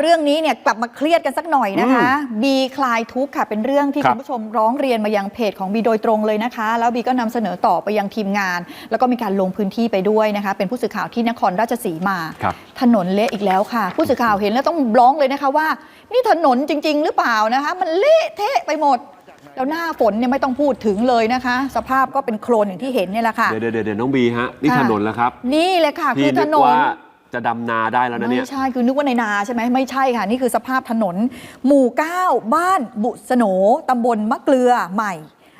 เรื่องนี้เนี่ยกลับมาเครียดกันสักหน่อยนะคะ บีคลายทุกข์ค่ะ เป็นเรื่องที่ครัคุบณผู้ชมร้องเรียนมายังเพจของบีโดยตรงเลยนะคะ แล้วบีก็นำเสนอต่อไปยังทีมงาน แล้วก็มีการลงพื้นที่ไปด้วยนะคะ เป็นผู้สื่อข่าวที่นครราชสีมาครับถนนเละอีกแล้วค่ะ ผู้สื่อข่าวเห็นแล้วต้องร้องเลยนะคะว่า นี่ถนนจริง ๆ หรือเปล่านะคะ มันเละเทะไปหมดแล้วหน้าฝนเนี่ยไม่ต้องพูดถึงเลยนะคะ สภาพก็เป็นโคลนอย่างที่เห็นเนี่ยแหละค่ะเดี๋ยวเดี๋ยวเดี๋ยวน้องบีฮะนี่ค่ะถนนแล้วครับ นี่เลยค่ะพี่คือถนึกนนว่า จะดำนาได้แล้วนะเนี่ย ไม่ใช่คือนึกว่าในนาใช่ไหมไม่ใช่ค่ะ นี่คือสภาพถนน หมู่ 9 บ้านบุษโหนตำบลมะเกลือใหม่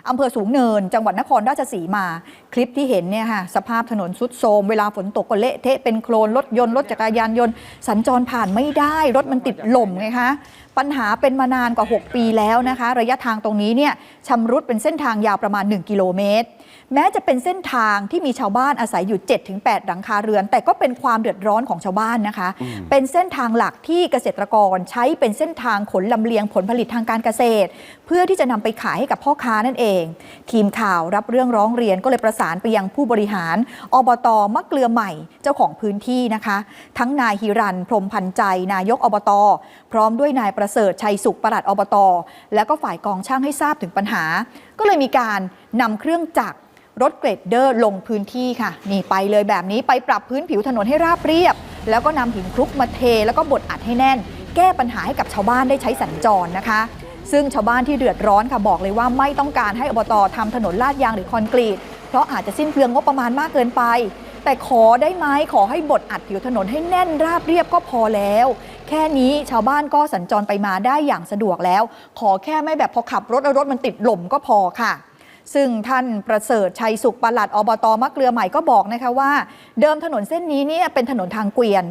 อำเภอสูงเนิน จังหวัดนครราชสีมา คลิปที่เห็นเนี่ยค่ะสภาพถนนสุดโทรมเวลาฝนตกก็เละเทะเป็นโคลนรถยนต์รถจักรยานยนต์ สัญจรผ่านไม่ได้ รถมันติดหล่มไงคะปัญหาเป็นมานานกว่า 6 ปีแล้วนะคะ ระยะทางตรงนี้เนี่ยชำรุดเป็นเส้นทางยาวประมาณ 1 กิโลเมตร แม้จะเป็นเส้นทางที่มีชาวบ้านอาศัยอยู่ 7-8 หลังคาเรือน แต่ก็เป็นความเดือดร้อนของชาวบ้านนะคะ เป็นเส้นทางหลักที่เกษตรกรใช้เป็นเส้นทางขนลำเลียงผลผลิตทางการเกษตร เพื่อที่จะนำไปขายให้กับพ่อค้านั่นเอง ทีมข่าวรับเรื่องร้องเรียนก็เลยประสานไปยังผู้บริหาร อบตมะเกลือใหม่เจ้าของพื้นที่นะคะ ทั้งนายฮิรันพรหมพันใจ นายกอบต พร้อมด้วยนายประเสริฐชัยสุขปลัดอบต และก็ฝ่ายกองช่างให้ทราบถึงปัญหา ก็เลยมีการนำเครื่องจักรรถเกรดเดอร์ลงพื้นที่ค่ะ นี่ไปเลยแบบนี้ไปปรับพื้นผิวถนนให้ราบเรียบ แล้วก็นำหินคลุกมาเท แล้วก็บดอัดให้แน่น แก้ปัญหาให้กับชาวบ้านได้ใช้สัญจรนะคะ ซึ่งชาวบ้านที่เดือดร้อนค่ะบอกเลยว่าไม่ต้องการให้อบตทำถนนลาดยางหรือคอนกรีต เพราะอาจจะสิ้นเปลืองงบประมาณมากเกินไป แต่ขอได้ไหมขอให้บดอัดผิวถนนให้แน่นราบเรียบก็พอแล้ว แค่นี้ชาวบ้านก็สัญจรไปมาได้อย่างสะดวกแล้ว ขอแค่ไม่แบบพอขับรถแล้วรถมันติดหล่มก็พอค่ะ ซึ่งท่านประเสริฐชัยสุขปลัดอบตมะเกลือใหม่ก็บอกนะคะว่า เดิมถนนเส้นนี้เนี่ยเป็นถนนทางเกวียน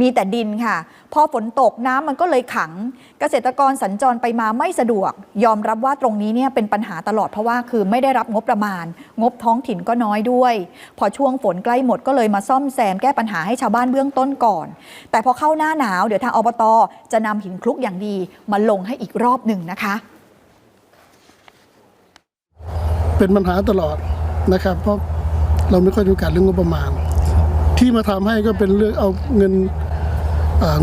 มีแต่ดินค่ะ พอฝนตกน้ำมันก็เลยขัง เกษตรกรสัญจรไปมาไม่สะดวก ยอมรับว่าตรงนี้เนี่ยเป็นปัญหาตลอดเพราะว่าคือไม่ได้รับงบประมาณ งบท้องถิ่นก็น้อยด้วย พอช่วงฝนใกล้หมดก็เลยมาซ่อมแซมแก้ปัญหาให้ชาวบ้านเบื้องต้นก่อน แต่พอเข้าหน้าหนาวเดี๋ยวทางอบตจะนำหินคลุกอย่างดีมาลงให้อีกรอบหนึ่งนะคะ เป็นปัญหาตลอดนะครับ เพราะเราไม่ค่อยดูการเรื่องงบประมาณ ที่มาทำให้ก็เป็นเรื่องเอาเงิน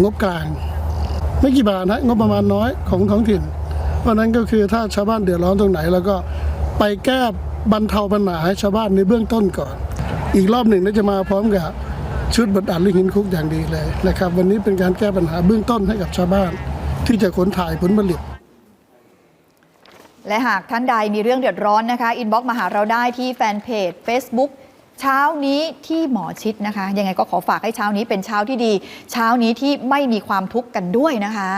งบกลาง ไม่กี่บาทนะงบประมาณน้อยของท้องถิ่น เพราะฉะนั้นก็คือถ้าชาวบ้านเดือดร้อนตรงไหน แล้วก็ไปแก้บรรเทาปัญหาให้ชาวบ้านในเบื้องต้นก่อน อีกรอบหนึ่งน่าจะมาพร้อมกับชุดบดอัดลิงหินคุกอย่างดีเลยนะครับ วันนี้เป็นการแก้ปัญหาเบื้องต้นให้กับชาวบ้าน ที่จะขนถ่ายผลผลิต และหากท่านใดมีเรื่องเดือดร้อนนะคะอินบ็อกมาหาเราได้ที่แฟนเพจ Facebook เช้านี้ที่หมอชิดนะคะ ยังไงก็ขอฝากให้เช้านี้เป็นเช้าที่ดี เช้านี้ที่ไม่มีความทุกข์กันด้วยนะคะ